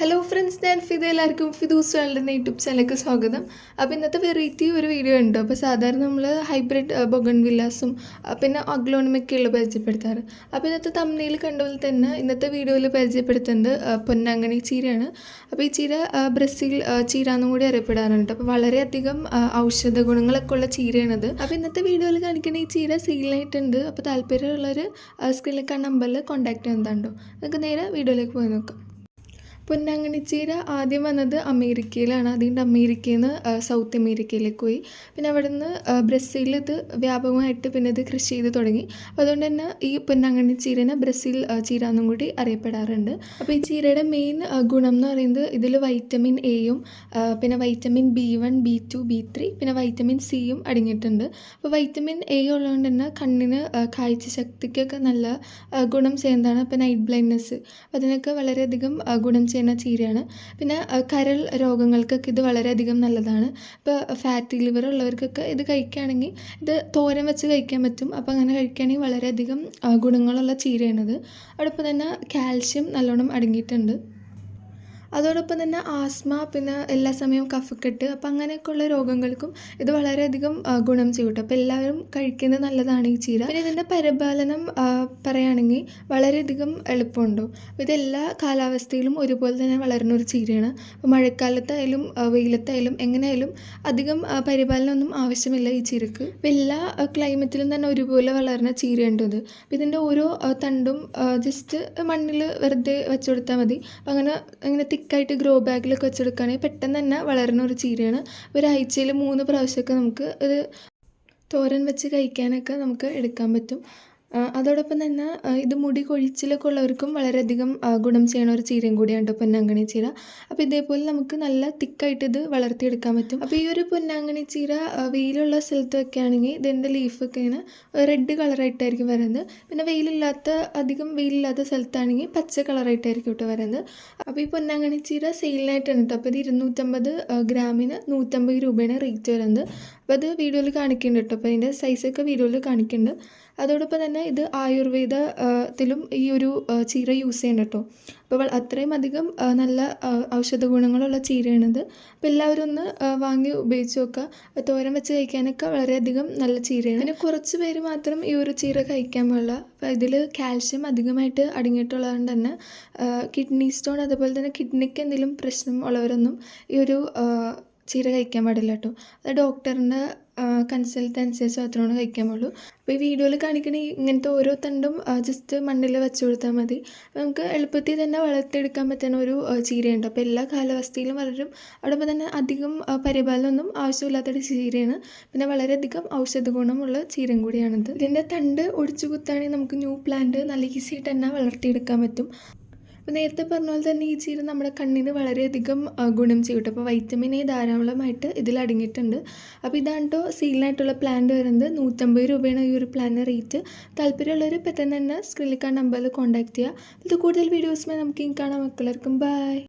Hello friends ഞാൻ ഫിദ എല്ലാവർക്കും Fidu's വേൾഡിന്റെ YouTube ചാനലിലേക്ക് സ്വാഗതം. അപ്പോൾ ഇന്നത്തെ വെറൈറ്റി ഒരു വീഡിയോ ഉണ്ട്. അപ്പോൾ സാധാരണ നമ്മൾ ഹൈബ്രിഡ് ബൊഗൺ വില്ലാസും പിന്നെ അഗ്ലോണിമൊക്കെയുള്ള പരിചയപ്പെടുത്താറ്. അപ്പോൾ ഇന്നത്തെ തമ്മിൽ കണ്ട പോലെ തന്നെ ഇന്നത്തെ വീഡിയോയിൽ പരിചയപ്പെടുത്തുന്നത് പൊന്നാങ്ങണി ചീരയാണ്. അപ്പോൾ ഈ ചീര ബ്രസീൽ ചീര എന്നും കൂടി അറിയപ്പെടാറുണ്ട്. അപ്പോൾ വളരെയധികം ഔഷധ ഗുണങ്ങളൊക്കെ ഉള്ള ചീരയാണത്. അപ്പോൾ ഇന്നത്തെ വീഡിയോയിൽ കാണിക്കുന്ന ഈ ചീര സീലായിട്ടുണ്ട് അപ്പോൾ താല്പര്യമുള്ളവർ സ്ക്രീനിൽ നമ്പറിൽ കോൺടാക്ട് ചെയ്യുന്നതാണ്ടോ നിങ്ങൾക്ക് നേരെ വീഡിയോയിലേക്ക് പോയി നോക്കാം. പൊന്നാങ്കണ്ണിച്ചീര ആദ്യം വന്നത് അമേരിക്കയിലാണ്. അതുകൊണ്ട് അമേരിക്കയിൽ നിന്ന് സൗത്ത് അമേരിക്കയിലേക്ക് പോയി. പിന്നെ അവിടെ നിന്ന് ബ്രസീലിൽ ഇത് വ്യാപകമായിട്ട് പിന്നെ ഇത് കൃഷി ചെയ്ത് തുടങ്ങി. അതുകൊണ്ട് തന്നെ ഈ പൊന്നാങ്കണ്ണി ബ്രസീൽ ചീര എന്നും കൂടി അറിയപ്പെടാറുണ്ട്. അപ്പോൾ ഈ ചീരയുടെ മെയിൻ ഗുണം എന്ന് പറയുന്നത് ഇതിൽ വൈറ്റമിൻ എയും പിന്നെ vitamin B one B two B three പിന്നെ വൈറ്റമിൻ സിയും അടങ്ങിയിട്ടുണ്ട്. അപ്പോൾ വൈറ്റമിൻ എ ഉള്ളതുകൊണ്ട് തന്നെ കണ്ണിന് കാഴ്ച ശക്തിക്കൊക്കെ നല്ല ഗുണം ചെയ്യുന്നതാണ്. അപ്പോൾ നൈറ്റ് ബ്ലൈൻഡ്നെസ് അതിനൊക്കെ വളരെയധികം ഗുണം ഗുണം ചെയ്യുന്ന ചീരയാണ്. പിന്നെ കരൾ രോഗങ്ങൾക്കൊക്കെ ഇത് വളരെയധികം നല്ലതാണ്. ഇപ്പോൾ ഫാറ്റി ലിവർ ഉള്ളവർക്കൊക്കെ ഇത് കഴിക്കുകയാണെങ്കിൽ ഇത് തോരൻ വെച്ച് കഴിക്കാൻ പറ്റും. അപ്പോൾ അങ്ങനെ കഴിക്കുകയാണെങ്കിൽ വളരെയധികം ഗുണങ്ങളുള്ള ചീരയാണിത്. അതോടൊപ്പം തന്നെ കാൽഷ്യം നല്ലോണം അടങ്ങിയിട്ടുണ്ട്. അതോടൊപ്പം തന്നെ ആസ്മ പിന്നെ എല്ലാ സമയവും കഫക്കെട്ട് അപ്പം അങ്ങനെയൊക്കെയുള്ള രോഗങ്ങൾക്കും ഇത് വളരെയധികം ഗുണം ചെയ്യും കേട്ടോ അപ്പോൾ എല്ലാവരും കഴിക്കുന്നത് നല്ലതാണ് ഈ ചീര. പിന്നെ ഇതിന്റെ പരിപാലനം പറയുകയാണെങ്കിൽ വളരെയധികം എളുപ്പമുണ്ടോ. ഇത് എല്ലാ കാലാവസ്ഥയിലും ഒരുപോലെ തന്നെ വളരുന്ന ഒരു ചീരയാണ്. അപ്പോൾ മഴക്കാലത്തായാലും വെയിലത്തായാലും എങ്ങനെയായാലും അധികം പരിപാലനമൊന്നും ആവശ്യമില്ല ഈ ചീരക്ക്. അപ്പോൾ എല്ലാ ക്ലൈമറ്റിലും തന്നെ ഒരുപോലെ വളരുന്ന ചീരയുണ്ട് ഇത്. അപ്പോൾ ഇതിന്റെ ഓരോ തണ്ടും ജസ്റ്റ് മണ്ണിൽ വെറുതെ വെച്ചു കൊടുത്താൽ മതി. അപ്പോൾ അങ്ങനെ അങ്ങനെ തിക്കായിട്ട് ഗ്രോ ബാഗിലൊക്കെ വെച്ച് കൊടുക്കുകയാണെങ്കിൽ പെട്ടെന്ന് തന്നെ വളരുന്ന ഒരു ചീരയാണ്. ഒരാഴ്ചയിൽ മൂന്ന് പ്രാവശ്യമൊക്കെ നമുക്ക് ഇത് തോരൻ വെച്ച് കഴിക്കാനൊക്കെ നമുക്ക് എടുക്കാൻ പറ്റും. അതോടൊപ്പം തന്നെ ഇത് മുടി കൊഴിച്ചിലൊക്കെ ഉള്ളവർക്കും വളരെയധികം ഗുണം ചെയ്യണ ഒരു ചീരയും കൂടിയാണ് കേട്ടോ പൊന്നാങ്കണി ചീര. അപ്പോൾ ഇതേപോലെ നമുക്ക് നല്ല തിക്കായിട്ട് ഇത് വളർത്തിയെടുക്കാൻ പറ്റും. അപ്പോൾ ഈ ഒരു പൊന്നാങ്കണി ചീര വെയിലുള്ള സ്ഥലത്ത് വെക്കുകയാണെങ്കിൽ ഇതിന്റെ ലീഫൊക്കെ ഇങ്ങനെ റെഡ് കളറായിട്ടായിരിക്കും വരുന്നത്. പിന്നെ വെയിലില്ലാത്ത അധികം വെയിലില്ലാത്ത സ്ഥലത്താണെങ്കിൽ പച്ച കളറായിട്ടായിരിക്കും കേട്ടോ വരുന്നത്. അപ്പോൾ ഈ പൊന്നാങ്കണി ചീര സെയിലിനായിട്ടാണ് കേട്ടോ. അപ്പോൾ ഇത് ഇരുന്നൂറ്റമ്പത് ഗ്രാമിന് നൂറ്റമ്പത് രൂപയാണ് റേറ്റ് വരുന്നത്. അപ്പോൾ അത് വീഡിയോയിൽ കാണിക്കുന്നുണ്ട് കേട്ടോ അപ്പോൾ അതിന്റെ സൈസൊക്കെ വീഡിയോയിൽ കാണിക്കുന്നുണ്ട് അതോടൊപ്പം തന്നെ ഇത് ആയുർവേദത്തിലും ഈ ഒരു ചീര യൂസ് ചെയ്യുന്നുണ്ട് കേട്ടോ അപ്പോൾ അത്രയും അധികം നല്ല ഔഷധ ഗുണങ്ങളുള്ള ചീരയാണിത്. അപ്പോൾ എല്ലാവരും ഒന്ന് വാങ്ങി ഉപയോഗിച്ച് നോക്കുക തോരൻ വെച്ച് കഴിക്കാനൊക്കെ വളരെയധികം നല്ല ചീരയാണ്. പിന്നെ കുറച്ച് പേര് മാത്രം ഈ ഒരു ചീര കഴിക്കാൻ പാടില്ല. അപ്പോൾ ഇതിൽ കാൽഷ്യം അധികമായിട്ട് അടങ്ങിയിട്ടുള്ളതുകൊണ്ട് തന്നെ കിഡ്നി സ്റ്റോൺ അതുപോലെ തന്നെ കിഡ്നിക്ക് എന്തെങ്കിലും പ്രശ്നം ഉള്ളവരൊന്നും ഈ ഒരു ചീര കഴിക്കാൻ പാടില്ല കേട്ടോ അത് ഡോക്ടറിന്റെ കൺസൾട്ട് അനുസരിച്ച് മാത്രമാണ് കഴിക്കാൻ പാടുള്ളൂ അപ്പോൾ ഈ വീഡിയോയിൽ കാണിക്കുന്ന ഇങ്ങനത്തെ ഓരോ തണ്ടും ജസ്റ്റ് മണ്ണിൽ വെച്ച് കൊടുത്താൽ മതി. നമുക്ക് എളുപ്പത്തിൽ തന്നെ വളർത്തിയെടുക്കാൻ പറ്റുന്ന ഒരു ചീരയുണ്ട്. അപ്പോൾ എല്ലാ കാലാവസ്ഥയിലും വളരും. അവിടെ തന്നെ അധികം പരിപാലനമൊന്നും ആവശ്യമില്ലാത്തൊരു ചീരയാണ്. പിന്നെ വളരെയധികം ഔഷധ ഗുണമുള്ള ചീരയും കൂടിയാണിത്. ഇതിന്റെ തണ്ട് ഒടിച്ചു കുത്താണെങ്കിൽ നമുക്ക് ന്യൂ പ്ലാന്റ് നല്ല ഈസിയായിട്ട് തന്നെ വളർത്തിയെടുക്കാൻ പറ്റും. അപ്പോൾ നേരത്തെ പറഞ്ഞ പോലെ തന്നെ ഈ ചീര നമ്മുടെ കണ്ണിന് വളരെയധികം ഗുണം ചെയ്യട്ടെ അപ്പോൾ വൈറ്റമിൻ എ ധാരാളമായിട്ട് ഇതിൽ അടങ്ങിയിട്ടുണ്ട്. അപ്പോൾ ഇതാണ് കേട്ടോ സീലിനായിട്ടുള്ള പ്ലാന്റ് വരുന്നത്. നൂറ്റമ്പത് രൂപയാണ് ഈ ഒരു പ്ലാനിന് റേറ്റ് താല്പര്യമുള്ളവർ പെട്ടെന്ന് തന്നെ സ്ക്രീനിൽ കാണുന്ന നമ്പറിൽ കോൺടാക്ട് ചെയ്യുക ഇത് കൂടുതൽ വീഡിയോസുമായി നമുക്ക് ഇനി കാണാം. മക്കളർക്കും ബൈ